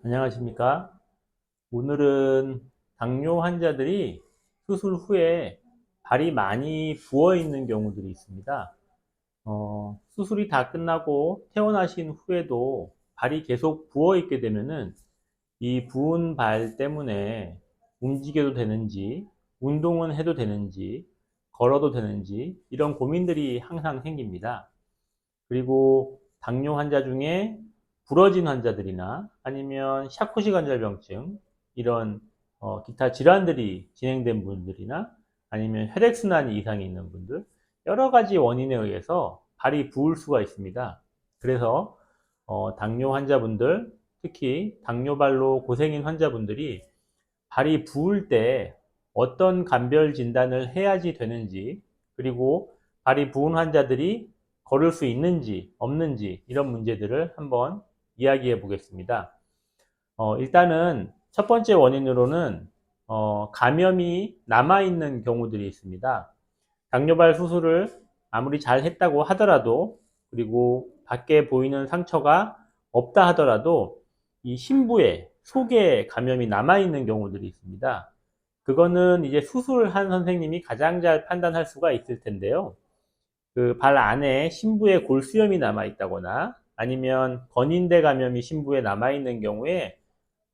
안녕하십니까. 오늘은 당뇨 환자들이 수술 후에 발이 많이 부어 있는 경우들이 있습니다. 어, 수술이 다 끝나고 퇴원하신 후에도 발이 계속 부어 있게 되면은 이 부은 발 때문에 움직여도 되는지, 운동은 해도 되는지, 걸어도 되는지, 이런 고민들이 항상 생깁니다. 그리고 당뇨 환자 중에 부러진 환자들이나 아니면 샤코시 관절병증 이런 어, 기타 질환들이 진행된 분들이나 아니면 혈액순환이 이상이 있는 분들 여러 가지 원인에 의해서 발이 부을 수가 있습니다. 그래서 어, 당뇨 환자분들 특히 당뇨발로 고생인 환자분들이 발이 부을 때 어떤 감별 진단을 해야지 되는지 그리고 발이 부은 환자들이 걸을 수 있는지 없는지 이런 문제들을 한번 이야기해 보겠습니다. 어, 일단은 첫 번째 원인으로는 어, 감염이 남아있는 경우들이 있습니다. 당뇨발 수술을 아무리 잘 했다고 하더라도 그리고 밖에 보이는 상처가 없다 하더라도 이 심부에 속에 감염이 남아있는 경우들이 있습니다. 그거는 이제 수술한 선생님이 가장 잘 판단할 수가 있을 텐데요. 그 발 안에 심부에 골수염이 남아 있다거나 아니면 건인대 감염이 심부에 남아 있는 경우에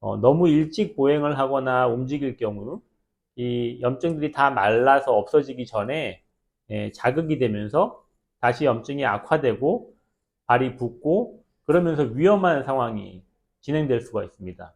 어, 너무 일찍 보행을 하거나 움직일 경우 이 염증들이 다 말라서 없어지기 전에 예, 자극이 되면서 다시 염증이 악화되고 발이 붓고 그러면서 위험한 상황이 진행될 수가 있습니다.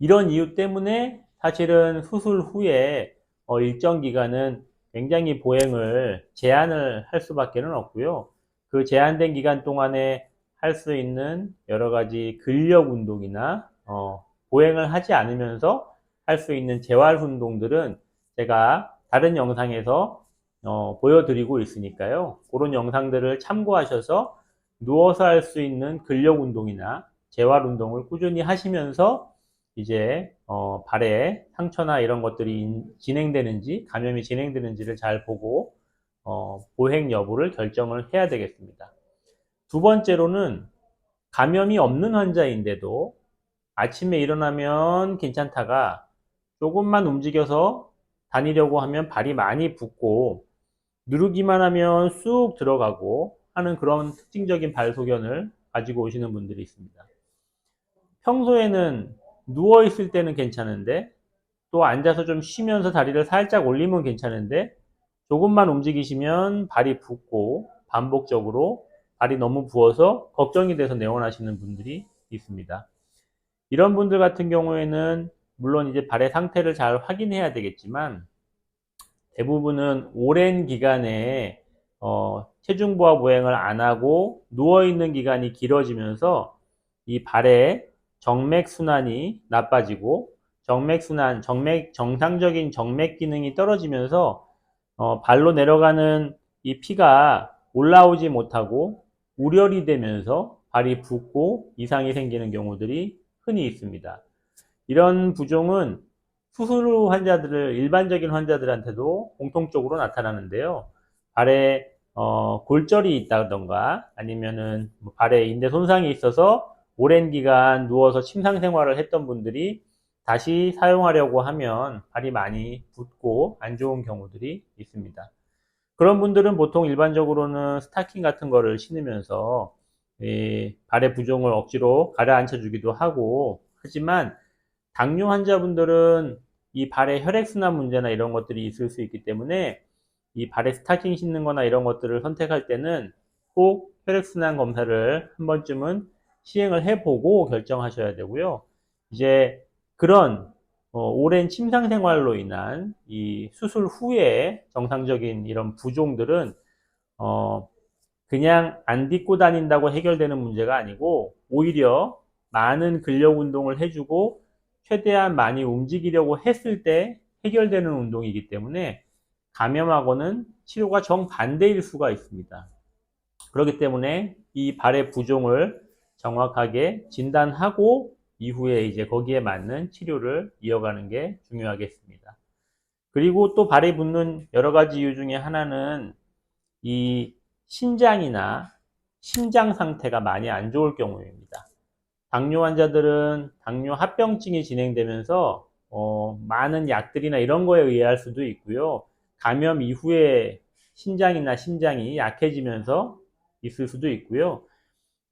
이런 이유 때문에 사실은 수술 후에 어, 일정 기간은 굉장히 보행을 제한을 할 수밖에 없고요. 그 제한된 기간 동안에 할 수 있는 여러 가지 근력 운동이나 어, 보행을 하지 않으면서 할 수 있는 재활 운동들은 제가 다른 영상에서 어, 보여드리고 있으니까요. 그런 영상들을 참고하셔서 누워서 할 수 있는 근력 운동이나 재활 운동을 꾸준히 하시면서 이제 어, 발에 상처나 이런 것들이 진행되는지 감염이 진행되는지를 잘 보고 어, 보행 여부를 결정을 해야 되겠습니다. 두 번째로는 감염이 없는 환자인데도 아침에 일어나면 괜찮다가 조금만 움직여서 다니려고 하면 발이 많이 붓고 누르기만 하면 쑥 들어가고 하는 그런 특징적인 발 소견을 가지고 오시는 분들이 있습니다. 평소에는 누워 있을 때는 괜찮은데 또 앉아서 좀 쉬면서 다리를 살짝 올리면 괜찮은데 조금만 움직이시면 발이 붓고 반복적으로 발이 너무 부어서 걱정이 돼서 내원하시는 분들이 있습니다. 이런 분들 같은 경우에는 물론 이제 발의 상태를 잘 확인해야 되겠지만 대부분은 오랜 기간에 어, 체중 부하 보행을 안 하고 누워 있는 기간이 길어지면서 이 발의 정맥 순환이 나빠지고 정맥 순환, 정맥 정상적인 정맥 기능이 떨어지면서 어, 발로 내려가는 이 피가 올라오지 못하고 우열이 되면서 발이 붓고 이상이 생기는 경우들이 흔히 있습니다. 이런 부종은 수술 후 환자들을 일반적인 환자들한테도 공통적으로 나타나는데요. 발에 어, 골절이 있다던가 아니면은 뭐 발에 인대 손상이 있어서 오랜 기간 누워서 침상 생활을 했던 분들이 다시 사용하려고 하면 발이 많이 붓고 안 좋은 경우들이 있습니다. 그런 분들은 보통 일반적으로는 스타킹 같은 거를 신으면서 발의 부종을 억지로 가라앉혀 주기도 하고 하지만 당뇨 환자분들은 이 발의 혈액순환 문제나 이런 것들이 있을 수 있기 때문에 이 발에 스타킹 신는 거나 이런 것들을 선택할 때는 꼭 혈액순환 검사를 한 번쯤은 시행을 해보고 결정하셔야 되고요. 이제 그런 어, 오랜 침상 생활로 인한 이 수술 후에 정상적인 이런 부종들은 어, 그냥 안 딛고 다닌다고 해결되는 문제가 아니고 오히려 많은 근력 운동을 해주고 최대한 많이 움직이려고 했을 때 해결되는 운동이기 때문에 감염하고는 치료가 정반대일 수가 있습니다. 그렇기 때문에 이 발의 부종을 정확하게 진단하고 이후에 이제 거기에 맞는 치료를 이어가는 게 중요하겠습니다. 그리고 또 발에 붙는 여러 가지 이유 중에 하나는 이 신장이나 심장 상태가 많이 안 좋을 경우입니다. 당뇨 환자들은 당뇨 합병증이 진행되면서 어, 많은 약들이나 이런 거에 의할 수도 있고요. 감염 이후에 신장이나 심장이 약해지면서 있을 수도 있고요.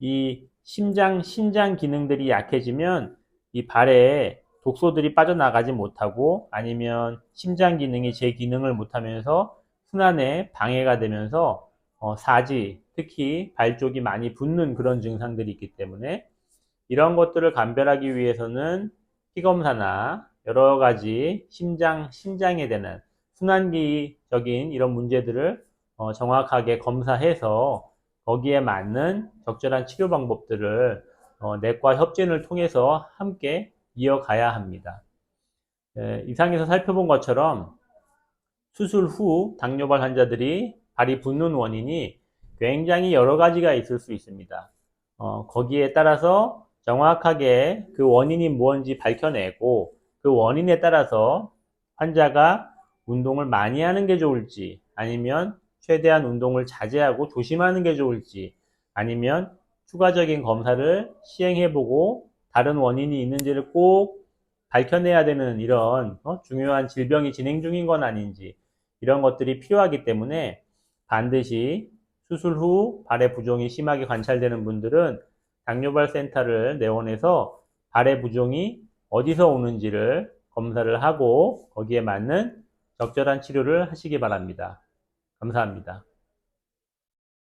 이 심장, 신장 기능들이 약해지면 이 발에 독소들이 빠져나가지 못하고 아니면 심장 기능이 제 기능을 못하면서 순환에 방해가 되면서 어, 사지, 특히 발 쪽이 많이 붓는 그런 증상들이 있기 때문에 이런 것들을 감별하기 위해서는 피 검사나 여러 가지 심장, 심장에 대한 순환기적인 이런 문제들을 어, 정확하게 검사해서 거기에 맞는 적절한 치료 방법들을 어, 내과 협진을 통해서 함께 이어가야 합니다. 에, 이상에서 살펴본 것처럼 수술 후 당뇨발 환자들이 발이 붓는 원인이 굉장히 여러 가지가 있을 수 있습니다. 어, 거기에 따라서 정확하게 그 원인이 무엇인지 밝혀내고 그 원인에 따라서 환자가 운동을 많이 하는 게 좋을지 아니면 최대한 운동을 자제하고 조심하는 게 좋을지 아니면 추가적인 검사를 시행해보고 다른 원인이 있는지를 꼭 밝혀내야 되는 이런 어, 중요한 질병이 진행 중인 건 아닌지 이런 것들이 필요하기 때문에 반드시 수술 후 발의 부종이 심하게 관찰되는 분들은 당뇨발 센터를 내원해서 발의 부종이 어디서 오는지를 검사를 하고 거기에 맞는 적절한 치료를 하시기 바랍니다. 감사합니다.